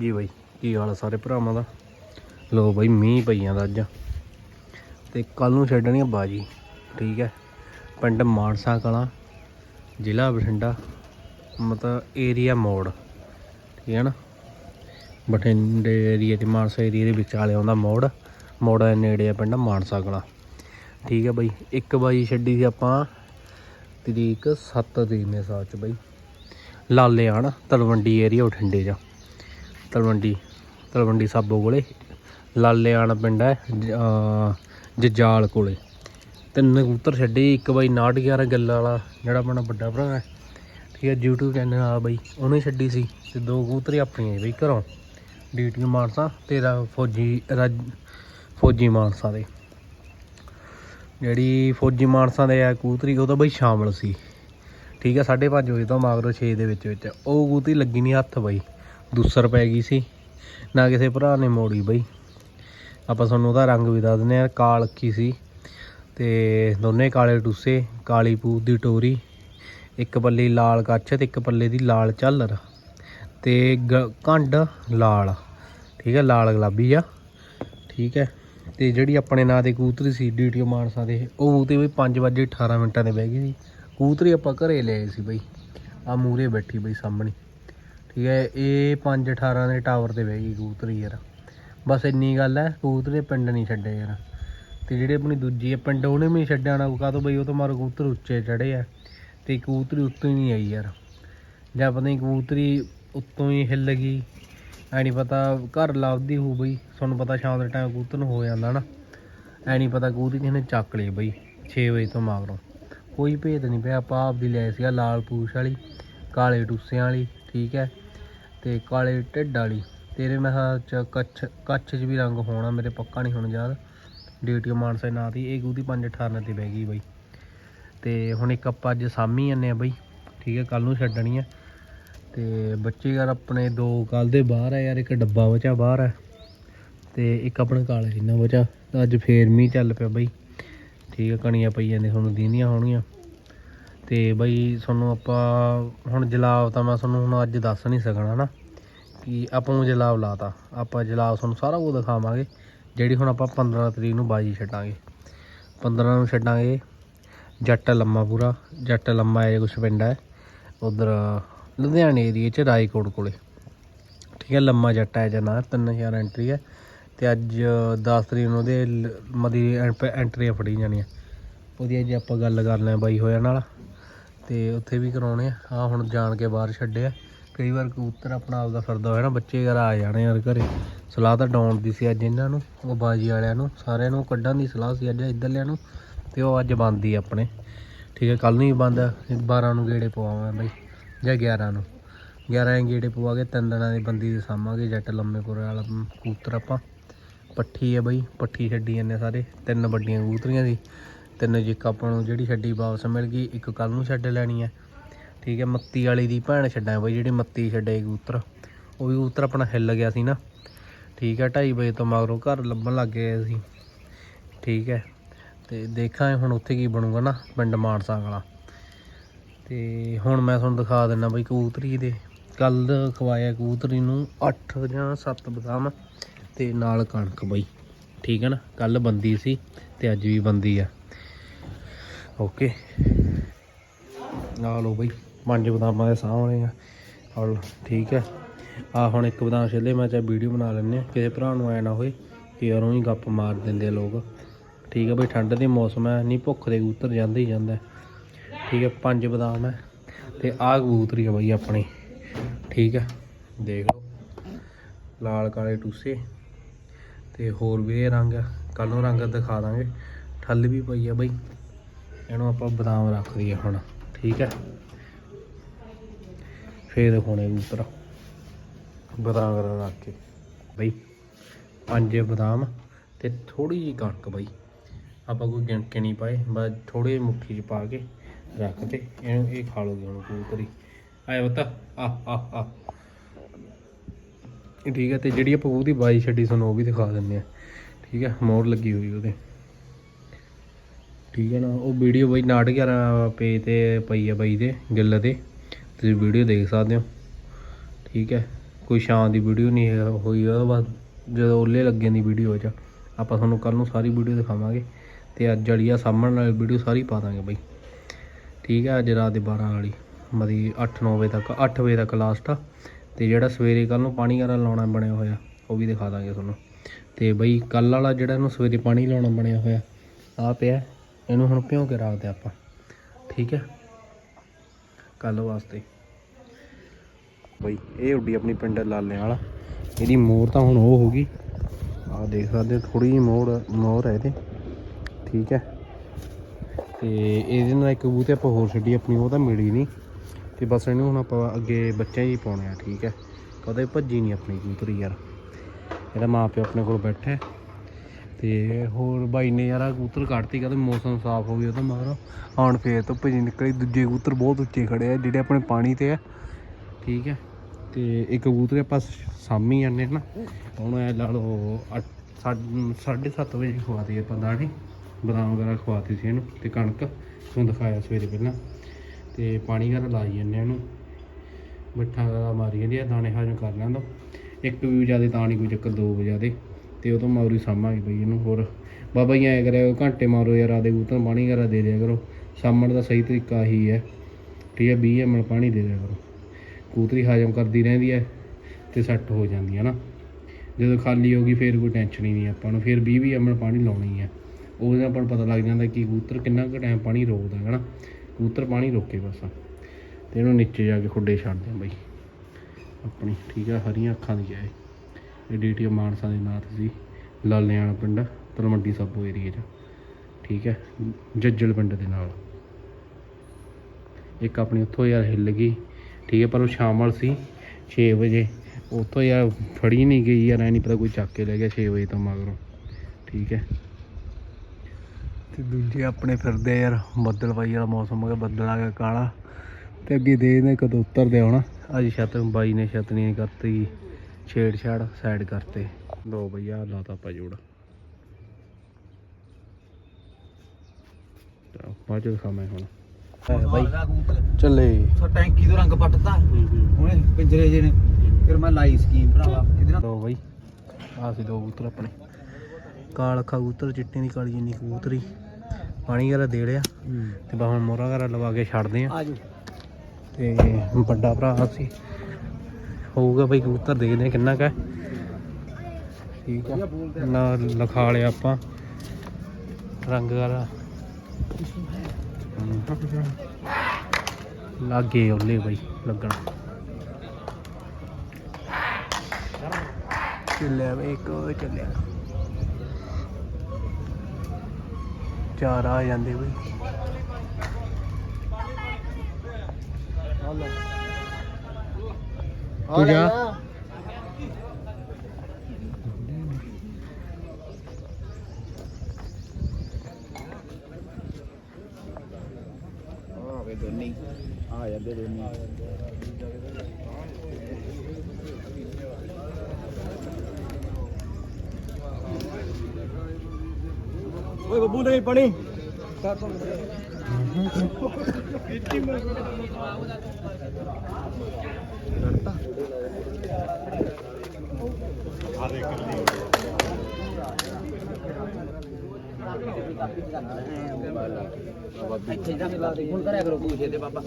ਜੀ ਬਾਈ, ਕੀ ਹਾਲ ਆ ਸਾਰੇ ਭਰਾਵਾਂ ਦਾ? ਲੋ ਬਾਈ, ਮੀਂਹ ਪਈਆਂ ਦਾ ਅੱਜ। ਤੇ ਕੱਲ ਨੂੰ ਛੱਡਣੀ ਆ ਬਾਜੀ, ਠੀਕ ਹੈ? ਪਿੰਡ ਮਾਨਸਾ ਕਲਾਂ, ਜ਼ਿਲ੍ਹਾ ਬਠਿੰਡਾ, ਮਤਲਬ ਏਰੀਆ ਮੋੜ, ਠੀਕ ਹੈ ਨਾ? ਬਠਿੰਡੇ ਏਰੀਆ ਤੇ ਮਾਨਸਾ ਏਰੀਆ ਦੇ ਵਿਚਾਲੇ ਆਉਂਦਾ ਮੋੜ ਮੋੜ ਦੇ ਨੇੜੇ ਆ ਪਿੰਡ ਮਾਨਸਾ ਕਲਾਂ। ਠੀਕ ਹੈ ਬਾਈ, ਇੱਕ ਬਾਜੀ ਛੱਡੀ ਸੀ ਆਪਾਂ ਤਰੀਕ 7 ਤਰੀਕ ਨੇ ਸਾਲ ਚ ਬਾਈ। ਲਾਲੇ ਆਣ ਤਲਵੰਡੀ ਏਰੀਆ ਬਠਿੰਡੇ ਜਾ ਤਲਵੰਡੀ ਤਲਵੰਡੀ ਸਾਬੋ ਕੋਲੇ, ਲਾਲੇਆਣ ਪਿੰਡ ਹੈ, ਜ- ਜਜਾਲ ਕੋਲੇ। ਤਿੰਨ ਕਬੂਤਰ ਛੱਡੇ, ਇੱਕ ਬਾਈ 911 ਗੱਲ ਵਾਲਾ, ਜਿਹੜਾ ਆਪਣਾ ਵੱਡਾ ਭਰਾ ਹੈ। ਠੀਕ ਹੈ, YouTube ਚੈਨਲ ਆ ਬਾਈ, ਉਹਨੇ ਛੱਡੀ ਸੀ, ਤੇ ਦੋ ਕਬੂਤਰ ਹੀ ਆਪਣੀਆਂ ਸੀ ਬਈ ਘਰੋਂ। ਡੀਟੀ ਮਾਨਸਾ ਤੇਰਾ ਫੌਜੀ, ਰਾਜ, ਫੌਜੀ ਮਾਨਸਾ ਦੇ। ਜਿਹੜੀ ਫੌਜੀ ਮਾਨਸਾ ਦੇ ਆ ਕਬੂਤਰੀ, ਉਹ ਤਾਂ ਬਈ ਸ਼ਾਮਲ ਸੀ। ਠੀਕ ਹੈ 5:30 ਵਜੇ ਤੋਂ ਮਗਰੋਂ 6 ਦੇ ਵਿੱਚ ਵਿੱਚ, ਉਹ ਕਬੂਤਰੀ ਲੱਗੀ ਨਹੀਂ ਹੱਥ ਬਾਈ। ਦੂਸਰ ਪੈ ਗਈ ਸੀ। ਨਾ ਕਿਸੇ ਭਰਾ ਨੇ ਮੋੜੀ ਬਈ। ਆਪਾਂ ਤੁਹਾਨੂੰ ਉਹਦਾ ਰੰਗ ਵੀ ਦੱਸ ਦਿੰਦੇ ਆ ਕਾਲ ਅੱਖੀ ਸੀ। ਤੇ ਦੋਨੇ ਕਾਲੇ ਟੂਸੇ ਕਾਲੀ ਪੂਤ ਦੀ ਟੋਰੀ, ਇੱਕ ਪੱਲੇ ਲਾਲ ਕੱਛ ਤੇ ਇੱਕ ਪੱਲੇ ਦੀ ਲਾਲ ਝਾਲਰ ਤੇ ਗ- ਘੰਡ ਲਾਲ। ਠੀਕ ਹੈ, ਲਾਲ ਗੁਲਾਬੀ ਆ। ਠੀਕ ਹੈ, ਤੇ ਜਿਹੜੀ ਆਪਣੇ ਨਾਂ ਦੇ ਕੂਤਰੀ ਸੀ, ਡੀਟੀਓ ਮਾਨਸਾ ਦੇ, ਉਹ ਕਬੂਤਰੀ ਬਈ 5 ਵਜੇ 18 ਮਿੰਟਾਂ ਦੇ ਬਹਿ ਗਈ ਸੀ। ਕੂਤਰੀ ਆਪਾਂ ਘਰੇ ਲਏ ਸੀ ਬਈ। ਆ ਮੂਰੇ ਬੈਠੀ ਬਈ ਸਾਹਮਣੇ। ਠੀਕ ਹੈ, ਇਹ 5 18 ਦੇ ਟਾਵਰ ਤੇ ਬਹਿ ਗਈ ਕਬੂਤਰੀ ਯਾਰ। ਬਸ ਇੰਨੀ ਗੱਲ ਹੈ, ਕਬੂਤਰੇ ਪਿੰਡ ਨਹੀਂ ਛੱਡੇ ਯਾਰ। ਤੇ ਜਿਹੜੇ ਆਪਣੀ ਦੂਜੀ ਹੈ ਪਿੰਡ ਉਹਨੇ ਵੀ ਨਹੀਂ ਛੱਡਿਆ ਨਾ ਕਾਹਤੋਂ ਬਈ ਉਹ ਤਾਂ ਮਾਰ ਕਬੂਤਰ ਉੱਚੇ ਚੜੇ ਆ। ਤੇ ਕਬੂਤਰੀ ਉੱਤੋਂ ਹੀ ਨਹੀਂ ਆਈ ਯਾਰ। ਜਾਂ ਪਤਾ ਨਹੀਂ ਕਬੂਤਰੀ ਉੱਤੋਂ ਹੀ ਹਿੱਲ ਗਈ। ਐ ਨਹੀਂ ਪਤਾ ਘਰ ਲੱਭਦੀ ਹੋ ਬਈ, ਤੁਹਾਨੂੰ ਪਤਾ ਸ਼ਾਮ ਦੇ ਟਾਈਮ ਕਬੂਤਰ ਨੂੰ ਹੋ ਜਾਂਦਾ ਨਾ। ਐ ਨਹੀਂ ਪਤਾ ਕਬੂਤਰੀ ਕਿਸੇ ਚੱਕ ਲਈ ਬਈ 6 ਵਜੇ ਤੋਂ ਮਗਰੋਂ। ਕੋਈ ਭੇਦ ਨਹੀਂ ਪਿਆ, ਆਪਾਂ ਆਪਦੀ ਲਿਆ ਸੀਗਾ ਲਾਲ ਪੂਛ ਵਾਲੀ, ਕਾਲੇ ਟੁੱਸਿਆਂ ਵਾਲੀ, ਠੀਕ ਹੈ। ਤੇ ਕਾਲੇ ਢਿੱਡ ਵਾਲੀ। ਤੇਰੇ ਮੈਂ ਚ ਕੱਛ ਕੱਛ 'ਚ ਵੀ ਰੰਗ ਹੋਣਾ, ਮੇਰੇ ਪੱਕਾ ਨਹੀਂ ਹੁਣ ਯਾਦ। ਡੀਟੀਓ ਮਾਨਸਾ ਨਾਂ ਦੀ ਇਹ ਗੂਦੀ 518 ਤੇ ਬਹਿ ਗਈ ਬਾਈ। ਤੇ ਹੁਣ ਇੱਕ ਆਪਾਂ ਅੱਜ ਸਾਮੀ ਜਾਂਦੇ ਆ ਬਈ। ਠੀਕ ਹੈ ਕੱਲ ਨੂੰ ਛੱਡਣੀ ਆ। ਤੇ ਬੱਚੇ ਯਾਰ ਆਪਣੇ ਦੋ ਕੱਲ ਦੇ ਬਾਹਰ ਆ ਯਾਰ, ਇੱਕ ਡੱਬਾ ਬਚਾ ਬਾਹਰ ਆ। ਤੇ ਇੱਕ ਆਪਣੇ ਕਾਲੇ ਜਿੰਨਾ ਬਚਾ ਅੱਜ ਫੇਰ ਮੀਂਹ ਚੱਲ ਪਿਆ ਬਈ। ਠੀਕ ਹੈ ਕਣੀਆਂ ਪਈਆਂ ਨੇ, ਤੁਹਾਨੂੰ ਦੀਂਦੀਆਂ ਹੋਣਗੀਆਂ ਤੇ ਬਈ ਤੁਹਾਨੂੰ ਆਪਾਂ ਹੁਣ ਜਲਾਬ ਤਾਂ ਮੈਂ ਤੁਹਾਨੂੰ ਹੁਣ ਅੱਜ ਦੱਸ ਨਹੀਂ ਸਕਣਾ ਨਾ ਕਿ ਆਪਾਂ ਨੂੰ ਜਲਾਬ ਲਾਤਾ। ਆਪਾਂ ਜਲਾਬ ਤੁਹਾਨੂੰ ਸਾਰਾ ਕੁਝ ਦਿਖਾਵਾਂਗੇ, ਜਿਹੜੀ ਹੁਣ ਆਪਾਂ 15 ਤਰੀਕ ਨੂੰ ਬਾਜੀ ਛੱਡਾਂਗੇ। 15 ਨੂੰ ਛੱਡਾਂਗੇ, ਜੱਟ ਲੰਮਾ ਪੂਰਾ, ਜੱਟ ਲੰਮਾ ਇਹ ਕੁਛ ਪਿੰਡ ਹੈ, ਉਧਰ ਲੁਧਿਆਣੇ ਏਰੀਏ ਚ ਰਾਏਕੋਟ ਕੋਲੇ। ਠੀਕ ਹੈ, ਲੰਮਾ ਜੱਟ ਹੈ ਜਾਂ ਨਾ 3000 ਐਂਟਰੀ ਹੈ ਤੇ ਅੱਜ 10 ਤਰੀਕ ਨੂੰ ਉਹਦੇ ਲ- ਮਦੀ ਐਂਟਰੀਆਂ ਫੜੀ ਜਾਣੀਆਂ। ਉਹਦੀ ਅੱਜ ਆਪਾਂ ਗੱਲ ਕਰ ਲੈ ਬਾਈ ਹੋਇਆ ਨਾਲ। ਤੇ ਉੱਥੇ ਵੀ ਕਰਾਉਣੇ ਆ। ਆ ਹੁਣ ਜਾਣ ਕੇ ਬਾਹਰ ਛੱਡਿਆ ਕਈ ਵਾਰ ਕਬੂਤਰ ਆਪਣਾ ਆਪਦਾ ਫਿਰਦਾ ਹੋਇਆ ਨਾ, ਬੱਚੇ ਘਰ ਆ ਜਾਣੇ ਯਾਰ ਘਰੇ। ਸਲਾਹ ਤਾਂ ਡਾਉਣ ਦੀ ਸੀ ਅੱਜ ਇਹਨਾਂ ਨੂੰ, ਉਹ ਬਾਜੀ ਵਾਲਿਆਂ ਨੂੰ। ਸਾਰਿਆਂ ਨੂੰ ਕੱਢਣ ਦੀ ਸਲਾਹ ਸੀ ਅੱਜ ਇੱਧਰਲਿਆਂ ਨੂੰ, ਤੇ ਉਹ ਅੱਜ ਬੰਦ ਹੀ ਆਪਣੇ। ਠੀਕ ਹੈ ਕੱਲ ਨੂੰ ਹੀ ਬੰਦ ਆ। 12 ਨੂੰ ਗੇੜੇ ਪਵਾਵਾਂ ਬਈ, ਜਾਂ 11 ਨੂੰ। 11 ਨੂੰ ਗੇੜੇ ਪਵਾ ਕੇ ਤਿੰਨ ਦਿਨਾਂ ਦੀ ਬੰਦੀ ਦੇ ਸਾਮਾਂਗੇ ਜੱਟ ਲੰਮੇਪੁਰ ਵਾਲਾ ਕਬੂਤਰ ਆਪਾਂ। ਪੱਠੀ ਹੈ ਬਈ, ਪੱਠੀ ਛੱਡੀ ਜਾਂਦੇ ਸਾਰੇ, ਤਿੰਨ ਵੱਡੀਆਂ ਕਬੂਤਰੀਆਂ ਸੀ ਤਿੰਨ ਜਿੱਕ ਆਪਾਂ ਨੂੰ ਜਿਹੜੀ ਛੱਡੀ ਵਾਪਸ ਮਿਲ ਗਈ, ਇੱਕ ਕੱਲ ਨੂੰ ਛੱਡ ਲੈਣੀ ਹੈ ਠੀਕ ਹੈ ਮੱਤੀ ਵਾਲੀ ਦੀ ਭੈਣ ਛੱਡਾਂ ਬਈ, ਜਿਹੜੀ ਮੱਤੀ ਛੱਡੇ ਕਬੂਤਰ। ਉਹ ਵੀ ਕਬੂਤਰ ਆਪਣਾ ਹਿੱਲ ਗਿਆ ਸੀ ਨਾ। ਠੀਕ ਹੈ 2:30 ਵਜੇ ਤੋਂ ਮਗਰੋਂ ਘਰ ਲੱਭਣ ਲੱਗ ਗਏ ਅਸੀਂ। ਠੀਕ ਹੈ ਤੇ ਦੇਖਾਂ ਹੁਣ ਉੱਥੇ ਕੀ ਬਣੂਗਾ ਨਾ, ਪਿੰਡ ਮਾਨਸਾ ਵਾਲਾ। ਤੇ ਹੁਣ ਮੈਂ ਤੁਹਾਨੂੰ ਦਿਖਾ ਦਿੰਦਾ ਬਈ ਕਬੂਤਰੀ ਦੇ। ਕੱਲ ਖਵਾਇਆ ਕਬੂਤਰੀ ਨੂੰ 8 ਜਾਂ 7 ਬਦਾਮ ਤੇ ਨਾਲ ਕਣਕ ਬਈ। ਠੀਕ ਹੈ ਨਾ ਕੱਲ ਬੰਦੀ ਸੀ ਤੇ ਅੱਜ ਵੀ ਬੰਦੀ ਆ। ਓਕੇ। ਆ ਲਓ ਬਈ, ਪੰਜ ਬਦਾਮਾਂ ਦੇ ਸਾਹਮਣੇ ਆ। ਔਰ ਠੀਕ ਹੈ। ਆ ਹੁਣ ਇੱਕ ਬਦਾਮ ਛਿੱਲੇ, ਮੈਂ ਚਾਹ ਵੀਡੀਓ ਬਣਾ ਲੈਂਦੇ ਹਾਂ, ਕਿਸੇ ਭਰਾ ਨੂੰ ਐ ਨਾ ਹੋਏ ਕਿ ਯਾਰ ਉਹੀ ਗੱਪ ਮਾਰ ਦਿੰਦੇ ਆ ਲੋਕ। ਠੀਕ ਹੈ ਬਈ, ਠੰਡ ਦੇ ਮੌਸਮ ਹੈ, ਨਹੀਂ ਭੁੱਖ ਦੇ ਕਬੂਤਰ ਜਾਂਦੇ ਹੀ ਜਾਂਦਾ ਠੀਕ ਹੈ, ਪੰਜ ਬਦਾਮ ਹੈ। ਤੇ ਆਹ ਕਬੂਤਰੀ ਆ ਬਈ ਆਪਣੀ। ਠੀਕ ਹੈ, ਦੇਖ ਲਓ। ਲਾਲ, ਕਾਲੇ ਟੂਸੇ। ਤੇ ਹੋਰ ਵੀ ਇਹ ਰੰਗ ਕੱਲ ਨੂੰ ਰੰਗ ਦਿਖਾ ਦਾਂਗੇ। ਠੱਲ ਵੀ ਪਈ ਆ ਬਈ। ਇਹਨੂੰ ਆਪਾਂ ਬਦਾਮ ਰੱਖ ਦਈਏ ਹੁਣ, ਠੀਕ ਹੈ? ਫੇਰ ਦਿਖਾਉਣੇ ਕਬੂਤਰ ਬਦਾਮ ਰੱਖ ਕੇ। ਬਈ, ਪੰਜ ਬਦਾਮ ਤੇ ਥੋੜੀ ਜਿਹੀ ਕਣਕ ਬਈ। ਆਪਾਂ ਕੋਈ ਗਿਣ ਕੇ ਨਹੀਂ ਪਾਏ, ਬਸ ਥੋੜੀ ਜਿਹੀ ਮੁੱਠੀ ਚ ਪਾ ਕੇ ਰੱਖ ਤੇ ਇਹਨੂੰ ਇਹ ਖਾ ਲੋਗੇ ਹੁਣ ਕਬੂਤਰੀ ਆਏ ਬਤਾ ਆ ਆ ਆ। ਠੀਕ ਹੈ, ਤੇ ਜਿਹੜੀ ਆਪਾਂ ਉਹਦੀ ਬਾਈ ਛੱਡੀ, ਤੁਹਾਨੂੰ ਉਹ ਵੀ ਦਿਖਾ ਦਿੰਦੇ ਆ ਠੀਕ ਹੈ, ਮੋਰ ਲੱਗੀ ਹੋਈ ਉਹਦੇ। ਠੀਕ ਹੈ ਨਾ, ਉਹ ਵੀਡੀਓ ਬਈ ਨਾਟਕ ਪੇਜ ਤੇ ਪਈ ਆ ਬਾਈ ਦੇ, ਗਿੱਲ ਤੇ ਤੁਸੀਂ ਵੀਡੀਓ ਦੇਖ ਸਕਦੇ ਹੋ। ਠੀਕ ਹੈ, ਕੋਈ ਛਾਂ ਦੀ ਵੀਡੀਓ ਨਹੀਂ ਹੋਈ ਉਹਦੇ ਬਾਅਦ ਜਦੋਂ ਓਲੇ ਲੱਗਣ ਦੀ ਵੀਡੀਓ ਚ ਆਪਾਂ ਤੁਹਾਨੂੰ ਕੱਲ ਨੂੰ ਸਾਰੀ ਵੀਡੀਓ ਦਿਖਾਵਾਂਗੇ। ਤੇ ਅੱਜ ਵਾਲੀ ਆ, ਸਾਹਮਣ ਵਾਲੀ ਵੀਡੀਓ ਸਾਰੀ ਪਾ ਦਾਂਗੇ ਬਾਈ। ਠੀਕ ਹੈ, ਅੱਜ ਰਾਤ ਦੇ 12 ਵਾਲੀ। ਮਦੀ 8-9 ਵਜੇ ਤੱਕ 8 ਵਜੇ ਤੱਕ ਲਾਸਟ ਆ। ਤੇ ਜਿਹੜਾ ਸਵੇਰੇ ਕੱਲ ਨੂੰ ਪਾਣੀ ਵਾਲਾ ਲਾਉਣਾ ਬਣਿਆ ਹੋਇਆ, ਉਹ ਵੀ ਦਿਖਾ ਦਾਂਗੇ ਤੁਹਾਨੂੰ। ਤੇ ਬਈ ਕੱਲ ਵਾਲਾ ਜਿਹੜਾ ਇਹਨੂੰ ਸਵੇਰੇ ਪਾਣੀ ਲਾਉਣਾ ਬਣਿਆ ਹੋਇਆ ਆ ਪਿਆ। ਇਹਨੂੰ ਹੁਣ ਭਿਉਂ ਕੇ ਰੱਖਦੇ ਆਪਾਂ। ਠੀਕ ਹੈ? ਕੱਲ ਵਾਸਤੇ। ਬਈ, ਇਹ ਉੱਡੀ ਆਪਣੀ ਪਿੰਡ ਲਾਲੇ ਵਾਲਾ। ਇਹਦੀ ਮੋਰ ਤਾਂ ਹੁਣ ਉਹ ਹੋ ਗਈ। ਆਹ ਦੇਖ ਸਕਦੇ ਥੋੜੀ ਜਿਹੀ ਮੋਰ ਮੋਰ ਹੈ ਇਹਦੇ। ਠੀਕ ਹੈ? ਤੇ ਇਹਦੇ ਨਾਲ ਇੱਕ ਬੂਤੇ ਆਪਾਂ ਹੋਰ ਛੱਡੀ, ਆਪਣੀ ਉਹ ਤਾਂ ਮਿਲੀ ਨਹੀਂ। ਤੇ ਬਸ ਇਹਨੂੰ ਹੁਣ ਆਪਾਂ ਅੱਗੇ ਬੱਚਿਆਂ ਹੀ ਪਾਉਣੇ ਆ, ਠੀਕ ਹੈ? ਕਦੇ ਭੱਜੀ ਨਹੀਂ ਆਪਣੀ ਕਬੂਤਰੀ ਯਾਰ। ਇਹਦਾ ਮਾਂ ਪਿਓ ਆਪਣੇ ਕੋਲ ਬੈਠਾ ਤੇ ਹੋਰ ਬਾਈ ਨੇ ਯਾਰ ਆਹ ਕਬੂਤਰ ਕੱਢਤੀ, ਕਹਿੰਦੇ ਮੌਸਮ ਸਾਫ਼ ਹੋ ਗਿਆ ਤਾਂ ਮਗਰ ਹੁਣ ਫੇਰ ਤੋਂ ਭੱਜੀ ਨਿਕਲੀ, ਦੂਜੇ ਕਬੂਤਰ ਬਹੁਤ ਉੱਚੇ ਖੜੇ ਆ, ਜਿਹੜੇ ਆਪਣੇ ਪਾਣੀ ਤੇ ਆ। ਠੀਕ ਹੈ ਤੇ ਇੱਕ ਕਬੂਤਰ ਆਪਾਂ ਸਾਮੀ ਜਾਂਦੇ ਨਾ ਹੁਣ ਐ ਲਾ ਲਓ 7:30 ਵਜੇ ਖਵਾਤੀ ਆਪਾਂ ਦਾਣੇ ਬਦਾਮ ਵਗੈਰਾ ਖਵਾਤੀ ਸੀ ਇਹਨੂੰ, ਤੇ ਕਣਕ ਤੁਹਾਨੂੰ ਦਿਖਾਇਆ ਸਵੇਰੇ ਪਹਿਲਾਂ, ਤੇ ਪਾਣੀ ਵਗੈਰਾ ਲਾਈ ਜਾਂਦੇ ਆ ਇਹਨੂੰ। ਮਿੱਠਾ ਵਗੈਰਾ ਮਾਰੀ ਜਾਂਦੀ ਆ, ਦਾਣੇ ਹਾਜ਼ਮ ਕਰ ਲੈਂਦਾ ਇੱਕ ਵੀ ਜ਼ਿਆਦਾ ਤਾਂ ਨਹੀਂ ਕੋਈ ਚੱਕਰ, ਦੋ ਵਜੇ ਤੇ ਉਹ ਤੋਂ ਮਗਰੀ ਸਾਂਭਾਂਗੇ ਬਈ ਇਹਨੂੰ ਹੋਰ ਬਾਬਾ ਜੀ ਐਂ ਕਰਿਆ ਕਰੋ, ਘੰਟੇ ਮਾਰੋ ਯਾਰ ਆਦੇ ਕਬੂਤਰ ਨੂੰ ਪਾਣੀ ਵਗੈਰਾ ਦੇ ਦਿਆ ਕਰੋ। ਸਾਂਭਣ ਦਾ ਸਹੀ ਤਰੀਕਾ ਹੀ ਹੈ ਠੀਕ ਹੈ 20 ml ਪਾਣੀ ਦੇ ਦਿਆ ਕਰੋ। ਕਬੂਤਰੀ ਹਾਜ਼ਮ ਕਰਦੀ ਰਹਿੰਦੀ ਹੈ ਤੇ ਸੈੱਟ ਹੋ ਜਾਂਦੀ ਹੈ ਨਾ। ਜਦੋਂ ਖਾਲੀ ਹੋ ਗਈ ਫਿਰ ਕੋਈ ਟੈਨਸ਼ਨ ਹੀ ਨਹੀਂ ਆਪਾਂ ਨੂੰ ਫਿਰ 20 20 ml ਪਾਣੀ ਲਾਉਣੀ ਹੈ। ਉਹਦੇ ਨਾਲ ਆਪਾਂ ਨੂੰ ਪਤਾ ਲੱਗ ਜਾਂਦਾ ਕਿ ਕਬੂਤਰ ਕਿੰਨਾ ਕੁ ਟਾਈਮ ਪਾਣੀ ਰੋਕਦਾ ਹੈ ਨਾ। ਕਬੂਤਰ ਪਾਣੀ ਰੋਕੇ ਬਸ। ਤੇ ਇਹਨੂੰ ਨੀਚੇ ਜਾ ਕੇ ਖੁੱਡੇ ਛੱਡਦੇ ਆ ਬਈ। ਆਪਣੀ ਠੀਕ ਆ ਹਰੀਆਂ ਅੱਖਾਂ ਦੀ ਹੈ ਇਹ ਡੀਟੀ ਮਾਨਸਾ ਦੇ ਨਾਥ ਸੀ ਲਾਲਿਆਣਾ ਪਿੰਡ ਤਲਮੰਡੀ ਸਾਬੋ ਏਰੀਏ 'ਚ। ਠੀਕ ਹੈ ਜੱਜਲ ਪਿੰਡ ਦੇ ਨਾਲ। ਇੱਕ ਆਪਣੀ ਉੱਥੋਂ ਯਾਰ ਹਿੱਲ ਗਈ। ਠੀਕ ਹੈ ਪਰ ਉਹ ਸ਼ਾਮ ਵਾਲ ਸੀ 6 ਵਜੇ। ਉੱਥੋਂ ਯਾਰ ਫੜੀ ਨਹੀਂ ਗਈ ਯਾਰ ਐ ਨਹੀਂ ਪਤਾ ਕੋਈ ਚੱਕ ਕੇ ਲੈ ਗਿਆ 6 ਵਜੇ ਤੋਂ ਮਗਰੋਂ। ਠੀਕ ਹੈ। ਤੇ ਦੂਜੇ ਆਪਣੇ ਫਿਰਦੇ ਯਾਰ ਬੱਦਲ ਪਾਈ ਵਾਲਾ ਮੌਸਮ ਹੋ ਗਿਆ ਬੱਦਲ ਆ ਗਿਆ ਕਾਲਾ। ਤੇ ਅੱਗੇ ਦੇ ਨੇ ਕਦੋਂ ਉਤਰਦੇ ਆਉਣਾ ਅੱਜ ਛੱਤ ਬਾਈ ਨੇ ਛੱਤ ਨਹੀਂ ਕਰਤੀ। ਛੇੜ ਛਾੜ ਸਾਈਡ ਕਰਤੇ ਲੋ ਭਈਆ ਲਾਤਾ ਪਾ ਜੋੜ ਬਾਅਦ ਚ ਦਿਖਾਵਾਂ ਹੁਣ। ਬਾਈ। ਚੱਲੇ। ਸੋ ਟੈਂਕੀ ਤੋਂ ਰੰਗ ਪੱਟਦਾ ਉਹਨੇ ਪਿੰਜਰੇ ਜੇ ਨੇ। ਫਿਰ ਮੈਂ ਲਾਈ ਸਕੀਮ ਭਰਾਵਾ। ਇਹਦੇ ਨਾਲ? ਲੋ ਬਾਈ। ਆ ਸੀ ਦੋ ਕਬੂਤਰ ਆਪਣੇ। ਕਾਲ ਅੱਖਾਂ ਕਬੂਤਰ ਚਿੱਟੇ ਦੀ ਕਾਲੀ ਜਿੰਨੀ ਕਬੂਤਰੀ। ਪਾਣੀ ਵਗੈਰਾ ਦੇ ਲਿਆ। ਤੇ ਬਾ ਹੁਣ ਮੋਰਾ ਵਗੈਰਾ ਲਵਾ ਕੇ ਛੱਡਦੇ ਆ। ਤੇ ਵੱਡਾ ਭਰਾ ਸੀ। ਹੋਊਗਾ ਬਈ ਕਬੂਤਰ ਦੇਖਦੇ ਆ ਕਿੰਨਾ ਕਾ ਠੀਕ ਆ। ਨਾ ਲਿਖਾ ਲਿਆ ਆਪਾਂ। ਰੰਗ ਵਾਲਾ। ਲੱਗੇ ਉਹਲੇ ਬਈ ਲੱਗਣਾ। ਚੱਲਿਆ ਬਈ ਇੱਕ ਉਹ ਚੱਲਿਆ। ਚਾਰ ਆ ਜਾਂਦੇ ਬਈ। ਤੂੰ ਜਾ ਆ। ਵੇ ਦੋਨੀ ਆ ਜਾਂਦੇ ਦੋਨੀ ਓਏ ਬੱਬੂ ਨਹੀਂ ਪਾਣੀ ਇੱਥੇ ਜਾ ਕੇ ਦੇ ਹੁਣ ਕਰਿਆ ਕਰੋ ਪੂਛੇ ਤੇ ਬਾਬਾ।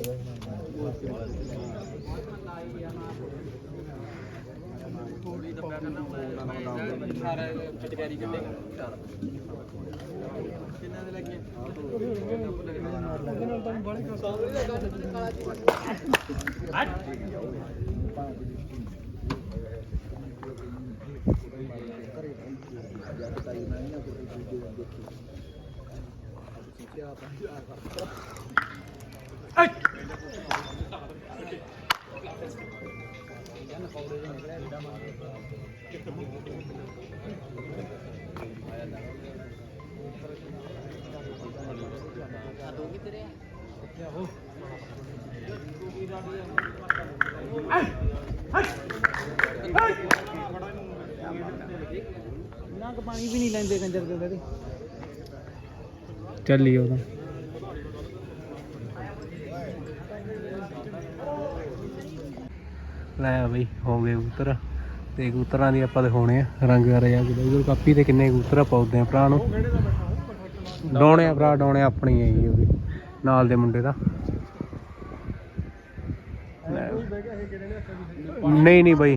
ਨਾ ਕ ਪਾਣੀ ਵੀ ਨਹੀਂ ਲੈਂਦੇ ਕੰਜਰ ਦੇ ਉਹਦੇ ਚੱਲੀ ਉਹਦਾ ਲੈ ਬਈ, ਹੋ ਗਏ ਕਬੂਤਰ। ਤੇ ਕਬੂਤਰਾਂ ਦੀ ਆਪਾਂ ਦਿਖਾਉਣੇ ਆ, ਰੰਗ ਵਗੈਰਾ ਕਿਦਾ ਕਾਪੀ ਤੇ ਕਿੰਨੇ ਕਬੂਤਰ ਪਾਉਂਦੇ ਆ ਭਰਾ ਨੂੰ। ਡਾਉਣੇ ਆ ਭਰਾ, ਡਾਉਣੇ ਆਪਣੀ ਹੈ ਜੀ ਉਹਦੀ, ਨਾਲ ਦੇ ਮੁੰਡੇ ਦਾ। ਨਹੀਂ ਨਹੀਂ ਬਈ।